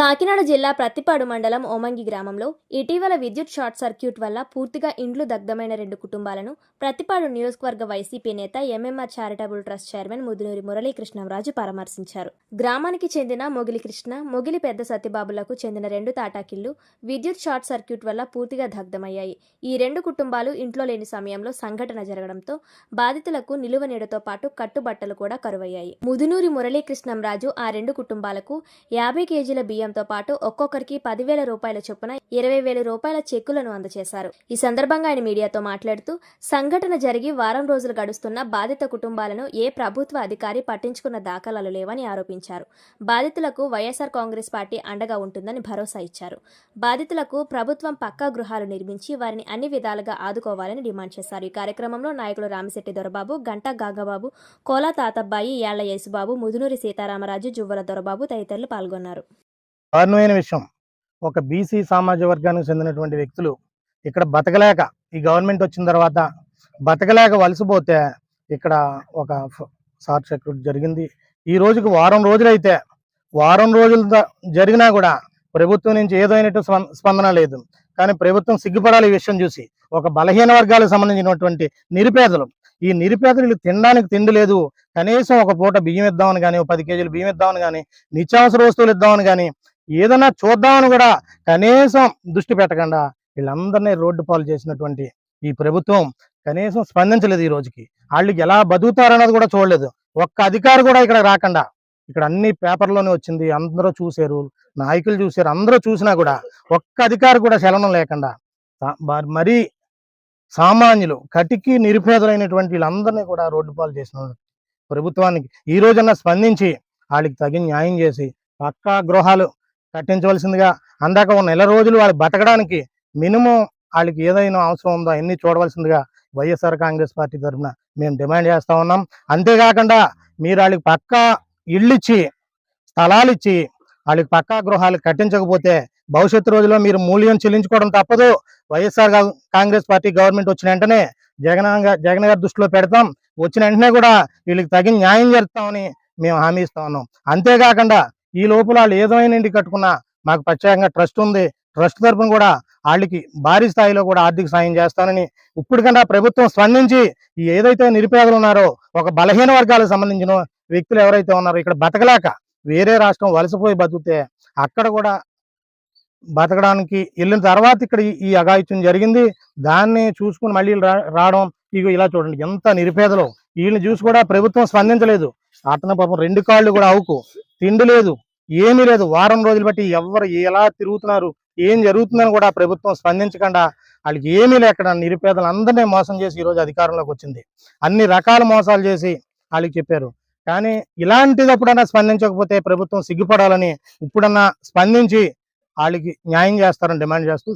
కాకినాడ జిల్లా ప్రత్తిపాడు మండలం ఓమంగి గ్రామంలో ఇటీవల విద్యుత్ షార్ట్ సర్క్యూట్ వల్ల పూర్తిగా ఇండ్లు దగ్ధమైన రెండు కుటుంబాలను ప్రతిపాడు నియోజకవర్గ వైసీపీ నేత MMR charitable trust chairman Mudunuri Muralikrishnamraju పరామర్శించారు. గ్రామానికి చెందిన మొగిలి కృష్ణ మొగిలి పెద్ద సత్యబాబులకు చెందిన రెండు తాటాకిళ్ళు విద్యుత్ షార్ట్ సర్క్యూట్ వల్ల పూర్తిగా దగ్ధమయ్యాయి. ఈ రెండు కుటుంబాలు ఇంట్లో లేని సమయంలో సంఘటన జరగడంతో బాధితులకు నిలువ నీడతో పాటు కట్టుబట్టలు కూడా కరువయ్యాయి. ముదునూరి మురళీకృష్ణంరాజు ఆ రెండు కుటుంబాలకు యాభై కేజీల బియ్యం చేయడంతో పాటు ఒక్కొక్కరికి పదివేల రూపాయల చొప్పున ఇరవై వేల రూపాయల చెక్కులను అందజేశారు. ఈ సందర్భంగా ఆయన మీడియాతో మాట్లాడుతూ సంఘటన జరిగి వారం రోజులు గడుస్తున్న బాధిత కుటుంబాలను ఏ ప్రభుత్వ అధికారి పట్టించుకున్న దాఖలాలు లేవని ఆరోపించారు. బాధితులకు వైఎస్ఆర్ కాంగ్రెస్ పార్టీ అండగా ఉంటుందని భరోసా ఇచ్చారు. బాధితులకు ప్రభుత్వం పక్కా గృహాలు నిర్మించి వారిని అన్ని విధాలుగా ఆదుకోవాలని డిమాండ్ చేశారు. ఈ కార్యక్రమంలో నాయకులు రామశెట్టి దొరబాబు గంటా గాగబాబు కోలా తాతబ్బాయి యాళ్ళ యేసుబాబు ముదునూరి సీతారామరాజు జువ్వల దొరబాబు తదితరులు పాల్గొన్నారు. దారుణమైన విషయం. ఒక బీసీ సామాజిక వర్గానికి చెందినటువంటి వ్యక్తులు ఇక్కడ బతకలేక ఈ గవర్నమెంట్ వచ్చిన తర్వాత బతకలేక వలసిపోతే ఇక్కడ ఒక సార్ సెక్యూరిటీ జరిగింది. ఈ రోజుకి వారం రోజులైతే వారం రోజులు జరిగినా కూడా ప్రభుత్వం నుంచి ఏదైనట్టు స్పందన లేదు. కానీ ప్రభుత్వం సిగ్గుపడాలి ఈ విషయం చూసి. ఒక బలహీన వర్గాలకు సంబంధించినటువంటి నిరుపేదలు. ఈ నిరుపేదలు తినడానికి తిండి లేదు. కనీసం ఒక పూట బియ్యం ఇద్దామని కానీ ఒక పది కేజీలు బియ్యం ఇద్దామని కానీ నిత్యావసర వస్తువులు ఇద్దామని కానీ ఏదైనా చూద్దామని కూడా కనీసం దృష్టి పెట్టకుండా వీళ్ళందరినీ రోడ్డు పాలు చేసినటువంటి ఈ ప్రభుత్వం కనీసం స్పందించలేదు ఈ రోజుకి. వాళ్ళకి ఎలా బతుకుతారన్నది కూడా చూడలేదు. ఒక్క అధికారి కూడా ఇక్కడ రాకుండా ఇక్కడ అన్ని పేపర్లోనే వచ్చింది. అందరూ చూశారు. నాయకులు చూశారు. అందరూ చూసినా కూడా ఒక్క అధికారి కూడా చలనం లేకుండా మరి- మరీ సామాన్యులు కటికి నిరుపేదలైనటువంటి వీళ్ళందరినీ కూడా రోడ్డు పాలు చేసిన ప్రభుత్వానికి ఈ రోజన్నా స్పందించి వాళ్ళకి తగిన న్యాయం చేసి పక్కా గృహాలు కట్టించవలసిందిగా అందాక ఉన్న నెల రోజులు వాళ్ళు బతకడానికి మినిమం వాళ్ళకి ఏదైనా అవసరం ఉందో అన్ని చూడవలసిందిగా వైఎస్ఆర్ కాంగ్రెస్ పార్టీ తరఫున మేము డిమాండ్ చేస్తా ఉన్నాం. అంతేకాకుండా మీరు వాళ్ళకి పక్కా ఇళ్ళు ఇచ్చి స్థలాలు ఇచ్చి వాళ్ళకి పక్కా గృహాలు కట్టించకపోతే భవిష్యత్తు రోజుల్లో మీరు మూల్యం చెల్లించుకోవడం తప్పదు. వైఎస్ఆర్ కాంగ్రెస్ పార్టీ గవర్నమెంట్ వచ్చిన వెంటనే జగన్ జగన్ గారి దృష్టిలో పెడతాం. వచ్చిన వెంటనే కూడా వీళ్ళకి తగిన న్యాయం చేస్తామని మేము హామీ ఇస్తా ఉన్నాం. అంతేకాకుండా ఈ లోపల వాళ్ళు ఏదైనా ఇంటి కట్టుకున్నా మాకు ప్రత్యేకంగా ట్రస్ట్ ఉంది. ట్రస్ట్ తరఫున కూడా వాళ్ళకి భారీ స్థాయిలో కూడా ఆర్థిక సాయం చేస్తానని ఇప్పటికన్నా ప్రభుత్వం స్పందించి ఏదైతే నిరుపేదలు ఉన్నారో ఒక బలహీన వర్గాలకు సంబంధించిన వ్యక్తులు ఎవరైతే ఉన్నారో ఇక్కడ బతకలేక వేరే రాష్ట్రం వలసపోయి బతికితే అక్కడ కూడా బతకడానికి వెళ్ళిన తర్వాత ఇక్కడ ఈ- అఘాయిత్యం జరిగింది. దాన్ని చూసుకుని మళ్ళీ రావడం ఇక ఇలా చూడండి. ఎంత నిరుపేదలు. వీళ్ళని చూసి కూడా ప్రభుత్వం స్పందించలేదు. అతను పాపం రెండు కాళ్ళు కూడా అవుకు తిండి లేదు ఏమీ లేదు. వారం రోజులు బట్టి ఎవరు ఎలా తిరుగుతున్నారు ఏం జరుగుతుందని కూడా ప్రభుత్వం స్పందించకుండా వాళ్ళకి ఏమీ లేకుండా నిరుపేదలు అందరినీ మోసం చేసి ఈరోజు అధికారంలోకి వచ్చింది. అన్ని రకాల మోసాలు చేసి వాళ్ళకి చెప్పారు. కానీ ఇలాంటిది అప్పుడన్నా స్పందించకపోతే ప్రభుత్వం సిగ్గుపడాలని ఇప్పుడన్నా స్పందించి వాళ్ళకి న్యాయం చేస్తారని డిమాండ్ చేస్తూ